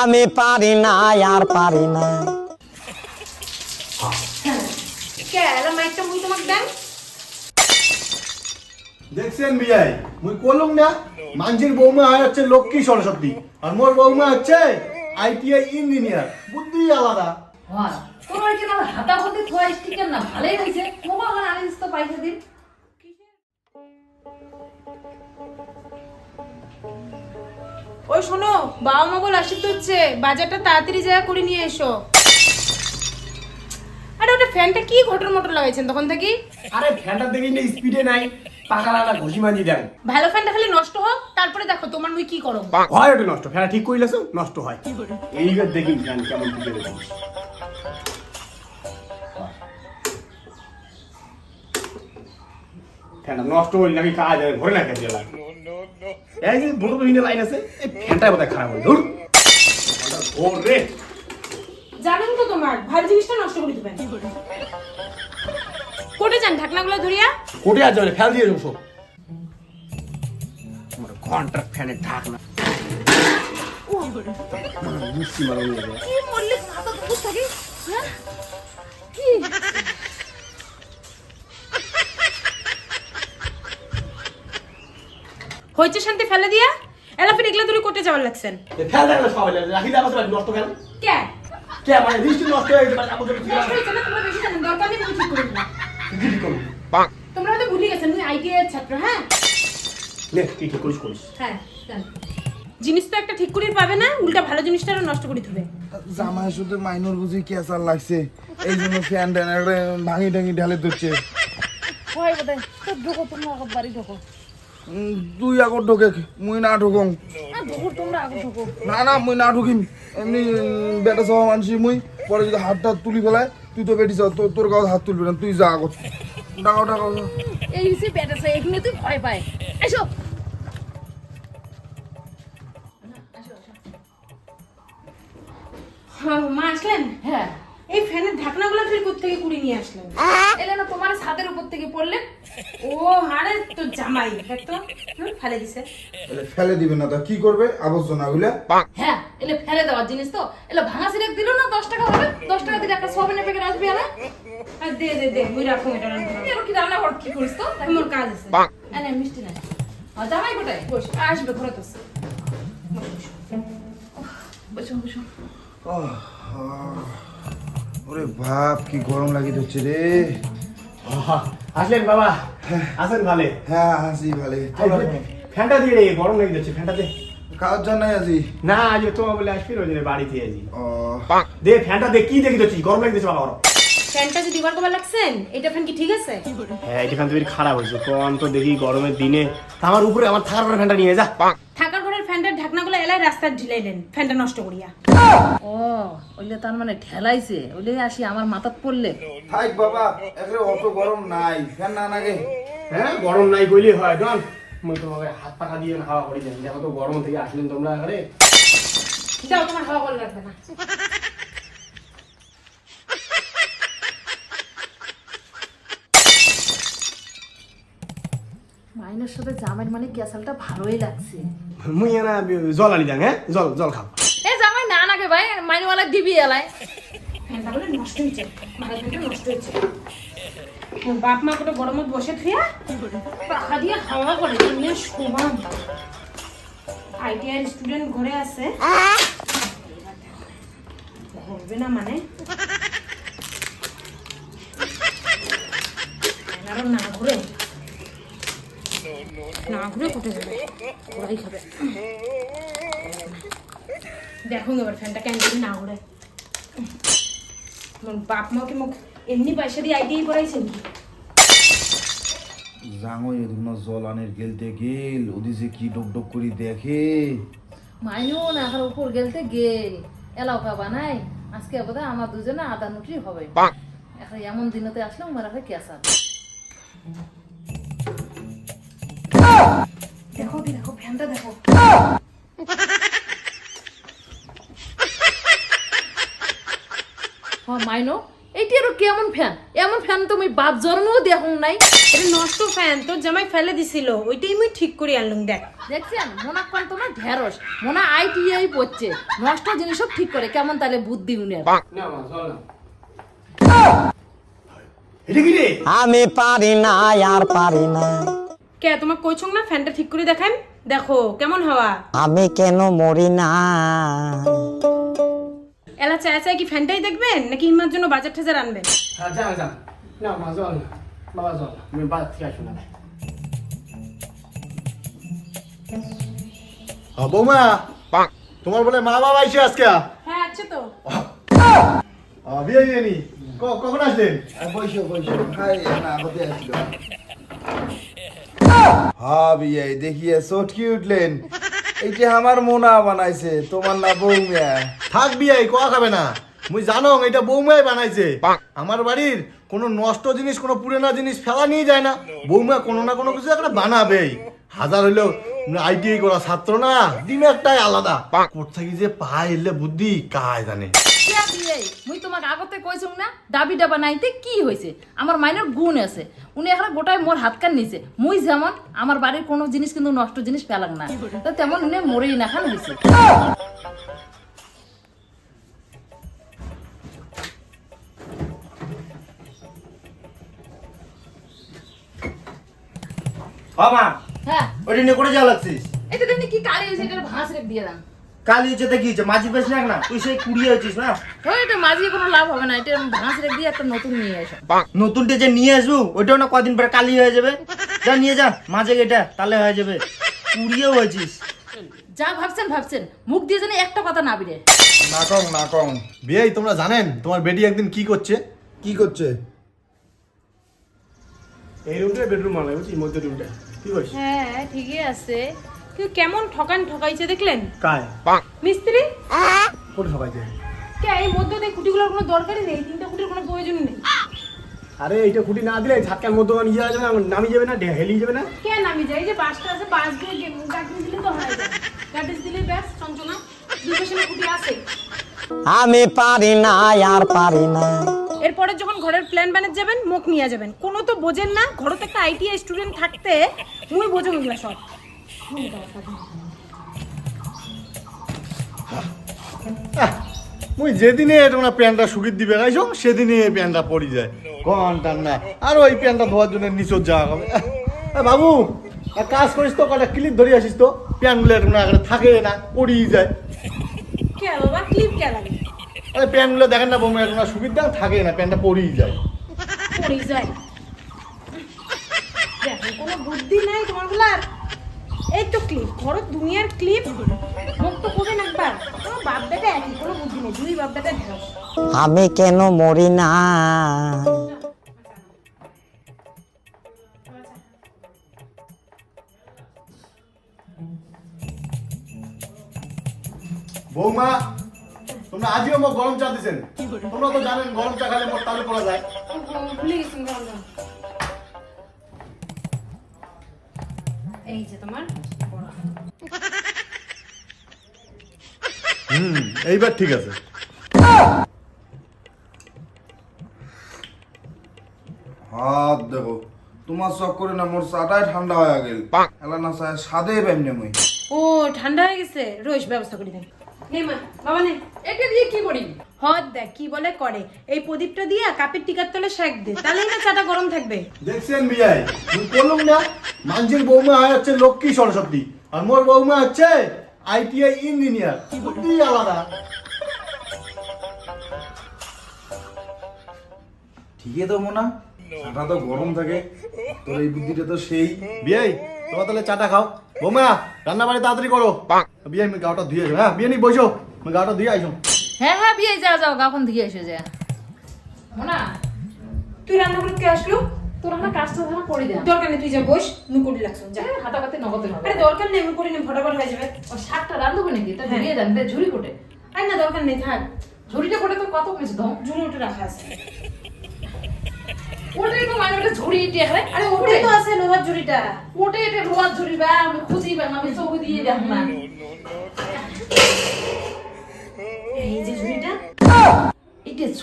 আমি পারি না আর পারি না। দেখছেন বিয়াই মুই কলম না মাঞ্জির বৌমা হয় হচ্ছে লক্ষ্মী সরস্বতী আর মোর বৌমা হচ্ছে আইটিআই ইঞ্জিনিয়ার বুদ্ধি আলাদা। তোমার কি না হাতা হতে থোয়া স্টিকার না ভালোই হয়েছে। তোমার আনিস তো পয়সা দিন। শোনো বাবা মা বল আসিতে হচ্ছে। বাজারটা তাড়াতাড়ি জায়গা করে নিয়ে এসো। আরে ওটা ফ্যানটা কি ঘটর মটর লাগাইছেন তখন থেকে? আরে ফ্যানটা দেখি না স্পিডে নাই পাকা লাগা ঘুষি মাঝি দেন। ভালো ফ্যানটা খালি নষ্ট হোক তারপরে দেখো তোমার মুই কি করো। হয় ওটা নষ্ট ফ্যানটা ঠিক করিলেছ নষ্ট হয়। এইবার দেখি ফ্যান কেমন টিকে দেবো ফ্যানটা নষ্ট হইলে নাকি কাজ ঘরে না খেতে লাগে এই যে বড় বড় লাইন আছে এই ফ্যানটা বোধহয় খারাপ হয় ধুর। ঘোর রে জানেন তো তোমার ভালো জিনিসটা নষ্ট করে দিবেন। কোটে যান ঢাকনাগুলো ধরিয়া। কোটে আর যাবে ফেল দিয়ে দেবো সব। আমার ঘণ্টার ফ্যানের ঢাকনা। মারা নিয়ে যাবে কি মরলে মাথা তো থাকে হ্যাঁ? কি? হইছে শান্তি ফেলে দিয়া? এলা ফির এগুলা ধরে কোটে যাওয়ার লাগছেন। ফেল না সবাই রাখি দেওয়া সবাই নষ্ট কেন? কে? কে মানে দৃষ্টি নষ্ট হয়ে গেছে আমাদের ঠিক আছে না তোমরা বেশি জানেন দরকার নেই ঠিক করে দিলাম কি করব? তোমরা হয়তো ভুলে গেছেন মুই আইটিআই এর ছাত্র হ্যাঁ? নে কি ঠিক করিস করিস। হ্যাঁ জান। জিনিস তো একটা ঠিক করে পাবে না উল্টা ভালো জিনিসটা আরও নষ্ট করে দিবে জামাই শুধু মাইনর বুঝি কেসার লাগছে এই জন্য ফ্যান ভাঙি টাঙি ঢালে দিচ্ছে হয় বোধ তো ঢোকো তোমরা বাড়ি ঢোকো। তুই আগর ঢোকে মুই না ঢোকং। না না মুই না ঢুকিম। এমনি বেটা সহ মানসি মুই। পরে যদি হাতটা তুলি ফেলায় তুই তো বেটিস তোর তোর কাছে হাত তুলবি না তুই যা আগত। ডাকাও ডাকাও এই হচ্ছে ব্যাটাছে এখানে তুই ভয় পায়। এসো। মা আসলেন? হ্যাঁ। এই ফ্যানের ঢাকনাগুলো ফির কোথেকে কুড়ি নিয়ে আসলেন? এলে না তোমার ছাদের উপর থেকে পড়লে ও হারে তো জামাই তো? ফেলে দিছে। তাহলে ফেলে দিবে না তা কি করবে? আবর্জনা গুলা? হ্যাঁ এলে ফেলে দেওয়ার জিনিস তো। এলে ভাঙা সিরেক দিল না দশ টাকা হবে? দশ টাকা দিলে একটা প্যাকেট আসবে এলে? আর দে দে দে মুই রাখো এটা রান্না করো। এর কি রান্না কর কি করিস তো? কাজ আছে। এনে মিষ্টি আর জামাই কোটায় বস আসবে ঘরে তো বসো বসো। ওরে বাপ কি গরম লাগি হচ্ছে রে। আসলেন বাবা। আসেন ভালে? হ্যাঁ হাসি ভালে। ফ্যানটা দিয়ে রে গরম লেগে যাচ্ছে ফ্যানটা দে কাজ জানাই আছি? না আজ তোমার বলে আসবি জন্য বাড়িতে ও। দে ফ্যানটা দে কি দেখি গরম লেগে যাচ্ছে বাবা গরম। ফ্যানটা লাগছেন এটা ফ্যান কি ঠিক আছে? হ্যাঁ এটা ফ্যান তো বেশ খারাপ হয়েছে। কম তো দেখি গরমের দিনে। আমার উপরে আমার থাকার পরে ফ্যানটা নিয়ে যা। থাকার ঘরের ফ্যানটার ঢাকনাগুলো এলাই রাস্তায় ঢিলাইলেন। ফ্যানটা নষ্ট করিয়া। ও ওইলে তার মানে ঠেলাইছে ওইলে আসি আমার মাথাত পড়লে। থাক বাবা একরে অত গরম নাই ফ্যান না নাগে হ্যাঁ গরম নাই কইলে হয় ডন মই তোমাকে হাত পাখা দিয়ে হাওয়া করে দেন দেখো তো গরম থেকে আসলেন তোমরা আরে যাও তোমার হাওয়া করে রাখবে না। মাইনের সাথে জামাইয়ের মানে ক্যাসালটা ভালোই লাগছে। মুই না জল আনি যান হ্যাঁ? জল জল খাও। মাইনওয়ালা দিবি এলাই নষ্ট হয়েছে। বাপ মা কোটা গরমত বসে থুয়া পাখা দিয়ে হাওয়া করে নিয়ে শোভাম আইটিআই স্টুডেন্ট ঘরে আছে। ঘুরবে না মানে? না ঘুরে। না ঘুরে যাবে। ওরাই খাবে। দেখুন এবার ফ্যানটা কেন না মোর বাপ মাকে মোক এমনি পয়সা দিয়ে আইডিয়াই করাইছে নাকি জাঙই এদিন জল আনের গেলতে গেল ওদিকে কি ডক ডক করি দেখে। মাইনও না এখন উপর গেলতে গেল। এলাও খাবা নাই আজকে বোধ আমার দুজনে আদা নুটি হবে। এখন এমন দিনতে আসলে আমার একটা ক্যাসাল দেখো দেখো ফ্যানটা দেখো। হ্যাঁ মাইনো এইটি আরও কেমন ফ্যান? এমন ফ্যান তুমি বাপ জন্মও দেখুন নাই। এটা নষ্ট ফ্যান তোর জামাই ফেলে দিছিল ওইটাই মুই ঠিক করে আনলুম দেখ। দেখছেন? মোনা কোন তোমার ঢেরস মোনা আইটিআই পড়ছে। নষ্ট জিনিসও ঠিক করে কেমন তাহলে বুদ্ধি উনের? না মা চল না। এটা কি রে? আমি পারি না আর পারি না। কে তোমার কইছং না ফ্যানটা ঠিক করে দেখাম দেখো কেমন হওয়া? আমি কেন মরি না? এলা চায় চায় কি ফ্যানটাই দেখবেন নাকি ইমার জন্য বাজার ঠাজার আনবেন? হ্যাঁ না মা চল না। বাবা চল না আমি বাদ থেকে আসব হ্যাঁ, বৌমা তোমার বলে মা বাবা আইসে আজকে? হ্যাঁ আছে তো। বিয়ে বিয়ে কখন আসলেন? বৈশো বৈশো না আসলো হ্যাঁ দেখিয়ে চটকি উঠলেন। এইটা আমার মোনা বানাইছে তোমার না বৌমিয়া থাক বিয়াই কোয়া খাবে না। মুই জানো এটা বৌমাই বানাইছে। আমার বাড়ির কোনো নষ্ট জিনিস কোনো পুরেনা জিনিস ফেলা নিয়ে যায় না। বৌমা কোনো না কোনো কিছু একটা বানাবেই। হাজার হইলেও আইটিআই করা ছাত্র না দিমাগটাই আলাদা। কোথা থেকে যে পায় এলে বুদ্ধি কায় জানে। কিয়া দিয়ে মুই তোমাকে আগতে কইছুম না দাবি ডাবা নাইতে কি হয়েছে আমার মাইনের গুণ আছে। উনি এখন গোটায় মোর হাত কান নিছে। মুই যেমন আমার বাড়ির কোনো জিনিস কিন্তু নষ্ট জিনিস পেলাম না তো তেমন উনি মরেই না খান হয়েছে বাবা হ্যাঁ ওইটা নিয়ে করে যাওয়া লাগছিস? এটা কি কালি হয়েছে এটা ভাঁজ রেখ দিয়ে দাম কালি মাঝি পেস না তুই সেই কুড়িয়ে হয়েছিস না? ওই এটা মাঝিয়ে কোনো লাভ হবে না এটা ভাঁজ রেখ দিয়ে একটা নতুন নিয়ে এসো। নতুনটা যে নিয়ে আসব ওইটাও না কদিন পরে কালি হয়ে যাবে? যা নিয়ে যা মাঝে এটা তাহলে হয়ে যাবে। কুড়িয়েও হয়েছিস। যা ভাবছেন ভাবছেন মুখ দিয়ে যেন একটা কথা না বিরে না কম না কম। বিয়ে তোমরা জানেন তোমার বেটি একদিন কি করছে? কি করছে? এই রুমটা বেডরুম আলাই বুঝছি মধ্যে রুমটা। কি বলছিস হ্যাঁ ঠিকই আছে। কিন্তু কেমন ঠকান ঠকাইছে দেখলেন? কায়? মিস্ত্রি? কোথায় সবাইছে কে এই মধ্যে দিয়ে খুঁটিগুলোর কোনো দরকারই নেই তিনটা খুঁটির কোনো প্রয়োজনই নেই। আরে এইটা খুঁটি না দিলে ঝাটকার মধ্যে ইয়ে যাবে না নামি যাবে না হেলিয়ে যাবে না? কে নামি যাই যে বাসটা আছে বাস দিয়ে গাড়ি দিলে তো হয়ে। গাড়ি দিলে ব্যাস চঞ্চনা দুই পাশে খুঁটি আছে। আমি পারি না আর পারি না। এরপরে যখন ঘরের প্ল্যান বানাতে যাবেন মুখ নিয়ে যাবেন। কোনো তো বোঝেন না ঘরে তো একটা আইটিআই স্টুডেন্ট থাকতে মুই বোঝো এগুলো সব। মুই যেদিনে তোমরা প্যান্টটা শুকিয়ে দিবে গাইছো সেদিনে এই প্যান্টটা পরি যায়। ঘণ্টার না। আর ওই প্যান্টটা ধোয়ার জন্য নিচর যাওয়া হবে। বাবু কাজ করিস তো কটা ক্লিপ ধরে আসিস তো। প্যান্টগুলো তোমরা এখানে থাকে না পরিয়ে যায়। বাবা ক্লিপ কে লাগে আরে প্যান্টগুলো দেখেন না বোমা তোমরা শুকিয়ে দাও থাকে না প্যান্টটা পরিয়ে যায়। পড়ে যায়। কোনো বুদ্ধি নাই তোমারগুলার। এই তো ক্লিপ ঘর দুনিয়ার ক্লিপ মুখ তো একবার। তোমার একই কোনো বুদ্ধি নেই দুই ঢেঁড়স। আমি কেন মরি না? বৌমা তোমরা আজও আমার গরম চা দিছেন তোমরা তো জানেন গরম চা খেলে মোট তালু পড়া যায়। ভুলে গেছি এই যে তোমার হুম এইবার ঠিক আছে। হাত দেখো তোমার চক করে না মোর চাটাই ঠান্ডা হয়ে গেল। এলা না চায় সাদে পাইমনে মুই। ও ঠান্ডা হয়ে গেছে? রোজ ব্যবস্থা করে দেন নে মা বাবা নে এটা দিয়ে কি করি? হদ দেখ কি বলে করে। এই প্রদীপটা দিয়ে কাপের টিকার তলে শেক দে তাহলেই না চাটা গরম থাকবে। দেখছেন বিয়াই তুমি বললাম না মানুষের বৌমা হচ্ছে লক্ষ্মী সরস্বতী আর মোর বৌমা হচ্ছে আইটিআই ইঞ্জিনিয়ার বুদ্ধি আলাদা। ঠিকই তো মোনা। চাটা তো গরম থাকে তোর এই বুদ্ধিটা তো সেই। বিয়াই তোমার তাহলে চাটা খাও। বৌমা রান্না বাড়ি তাড়াতাড়ি করো। বিয়াই আমি গাওটা ধুয়ে আসো। হ্যাঁ বিয়ে নি বসো। আমি গাওটা ধুয়ে আসো। হ্যাঁ হ্যাঁ বিয়ে যাও যাও গাখন থেকে এসে যা মোনা তুই রান্না করতে আসলো তোর আমরা কাজটা ধরা করে দেন দরকার নেই তুই যা বস করে লাগছো যা হাতাপাতি নগদে হবে আরে দরকার নেই করে নি ফটাফট হয়ে যাবে ও শাকটা রান্ধবো নাকি তা হ্যাঁ। দিয়ে দেন বে ঝুড়ি কোটে আরে না দরকার নেই থাক ঝুড়িটা কোটে তো কত কিছু দাও ঝুড়ি উঠে রাখা আছে ওটাই তো মানে ওটা ঝুড়ি ইটে হ্যাঁ আরে ওটাই তো আছে লোহার ঝুড়িটা ওটাই এটা রোয়ার ঝুড়ি বা আমি খুঁজি বা আমি চৌক দিয়ে দেখ না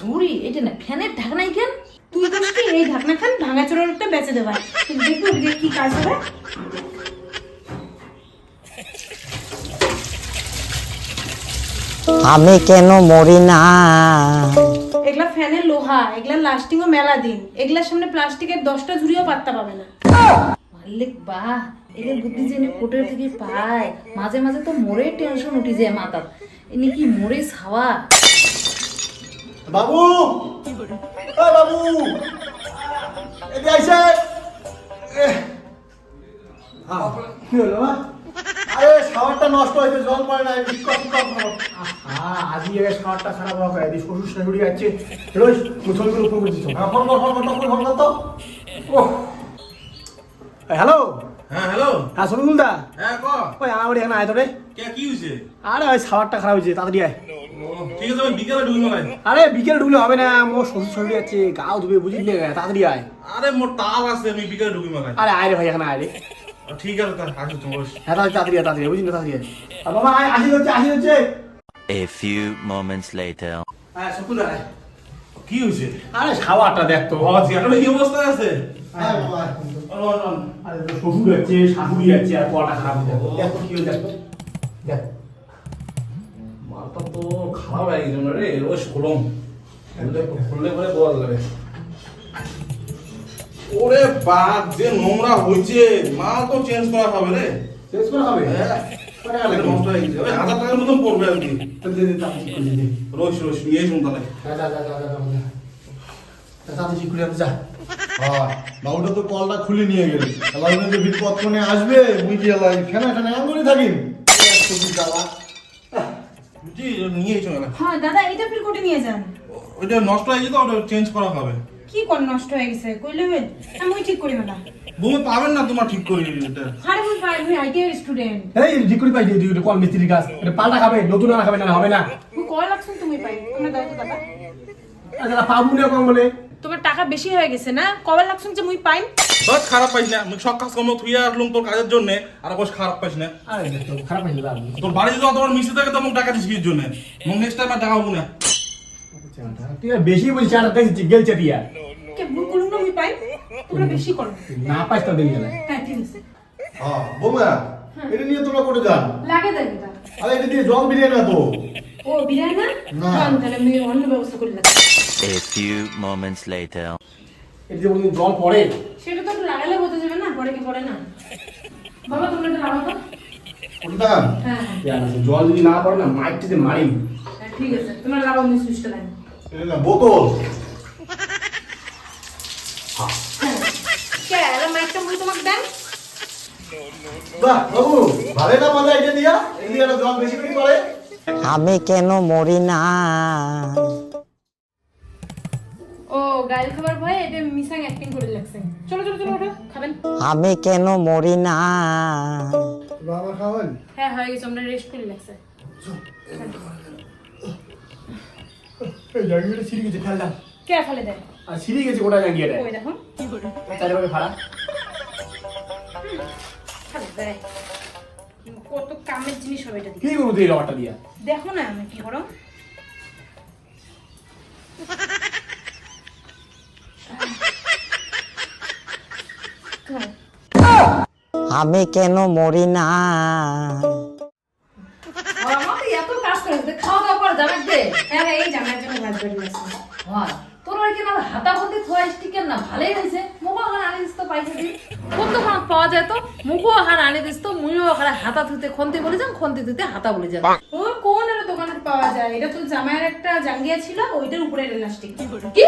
ঝুড়ি এটা না ফ্যানের ঢাকনাই কেন তুই কি এই ঢাকনা খান ভাঙা চোরাটা বেঁচে দেবা। দেখব কি কাজ হবে? আমি কেন মরি না? এগুলা ফ্যানের লোহা এগুলা লাস্টিংও মেলা দিন। এগুলার সামনে প্লাস্টিকের দশটা ঝুড়িও পাত্তা পাবে না। মালিক বাহ এদের বুদ্ধি জেনে কোটের থেকে পায়। মাঝে মাঝে তো মোরে টেনশন উঠি যায় মাথার। এনে কি মোরে ছাওয়া বাবু! বাবু! হলো মা? আরে নষ্ট হয়েছে জল পড়ে না খারাপ হয় কর হ্যালো হ্যাঁ হ্যালো? হ্যাঁ শফিকুল দা হ্যাঁ ক? ওই আমার এখানে আয় তো রে কে কি হয়েছে আরে ওই খাবারটা খারাপ হয়েছে তাড়াতাড়ি আয়। ঠিক আছে বিকেলে আরে বিকেলে ঢুকলে হবে না মোর শ্বশুর গাও ধুবে বুঝলি তাড়াতাড়ি আয়। আরে মোর তাল আছে আমি বিকেলে ঢুকি আরে আয় রে ভাই এখানে আয় রে। ঠিক আছে তার আসো তোমার হ্যাঁ তাড়াতাড়ি তাড়াতাড়ি তাড়াতাড়ি বুঝলি তাড়াতাড়ি আয়। বাবা আয় আসি হচ্ছে আসি হচ্ছে A few moments later. হ্যাঁ কি হয়েছে আরে খাবারটা দেখ তো। ও কি অবস্থা আছে? শ্বশুর যাচ্ছে শাশুড়ি যাচ্ছে আর কটা খারাপ হয়ে যাবে। দেখ তো কি হয়ে দেখো। দেখ। মাথা তো খারাপ গেছে রে রোজ খোলম খুললে পরে যাবে ওরে বাদ যে নোংরা হয়েছে মা তো চেঞ্জ করা হবে রে। শেষ করে হবে? হ্যাঁ। নষ্ট হয়ে গেছে। হাজার টাকার মতন পড়বে আর কি। রোজ রোজ নিয়ে শুন তাহলে। যা যা তো কলটা খুলে নিয়ে গেল বিপদ আসবে মুই কি থাকিম খুবই জ্বালা বুঝছি নিয়ে এসো মেলা হ্যাঁ দাদা এটা ফির কোটে নিয়ে যান। ওইটা নষ্ট হয়ে গেছে ওটা চেঞ্জ করা হবে কি নষ্ট হয়ে গেছে? কইলে আমি ঠিক করি না বউ পাবেন না তোমার ঠিক করে এটা আরে পাই মুই আইটিআই স্টুডেন্ট এই ঠিক করে পাই দিই কল মিস্ত্রির কাজ। এটা পাল্টা খাবে নতুন খাবে না হবে না। লাগছেন তুমি পাই দাও তো দাদা না কম বলে? তোমার টাকা বেশি হয়ে গেছে না? কবে লাগছেন যে মুই পাইম? বাস খারাপ পাইস না। আমি সব কাজ কর্ম থুইয়া আসলাম তোর কাজের জন্য। আর বস খারাপ পাইস না। আরে তো খারাপ হয়ে যাবে তোর বাড়ি যদি অত বড় মিশতে থাকে তো মুখ টাকা দিস কির জন্য? মুখ নেক্সট টাইম আর টাকা হব না। তুই আর বেশি বলছিস আর দেখছি গেলছে দিয়া কে মুই করুম না মুই পাইম। তোমরা বেশি করো। না পাইস তো দেখি না হ্যাঁ ঠিক আছে। হ্যাঁ বৌমা এটা নিয়ে তোমরা করে যান। লাগে তা আরে এটা দিয়ে জল বেরিয়ে না তো ও বিরাই না? না। তাহলে আমি অন্য ব্যবস্থা করে লাগছি A few moments later. এটা যে কোনদিন জল পড়ে? সেটা তো একটু লাগালে বোঝা যাবে না পরে কি পরে না। বাবা তোমরা একটু লাগাও তো। হ্যাঁ হ্যাঁ জল যদি না পড়ে না মাইকটা যে মারি। হ্যাঁ, ঠিক আছে তোমরা লাগাও আমি সুইচটা লাগাই এটা না বোতল। কে এরা মাইকটা মুই তোমাকে দেন। বাহ বাবু ভালো না মজা এটা দিয়া? এই জল বেশি বেশি করে। আমি কেন মরি না? খাবার ভয়ে এটা মিসাং অ্যাক্টিং করে লাগছে। চলো চলো চলো ওঠো খাবেন। আমি কেন মরি না? বাবা খাওয়ান হ্যাঁ হয়ে গেছে আমরা রেস্ট করে লাগছে। এই জায়গাটা ছিঁড়ে গেছে ফেললাম কে ফেলে দেয়? আর ছিঁড়ে গেছে গোটা জায়গাটা ওই দেখো? চারিপাশে ফাড়া ফেলে। দেয়। কত কামের জিনিস হবে এটা কি করব তুই রবারটা দিয়া? দেখো না আমি কি করো। আমি কেন মরি না? এত খাওয়া দাওয়া তোর হাতা স্টিকের না? ভালোই হয়েছে। মুখো দিস তো পাওয়া যায় তো? মুখো হার দিস তো হাতা খন্তি বলে হাতা বলে কোন দোকানে পাওয়া যায়? এটা তো জামাইয়ের একটা জাঙ্গিয়া ছিল, ওইটার উপরে এলাস্টিক কি?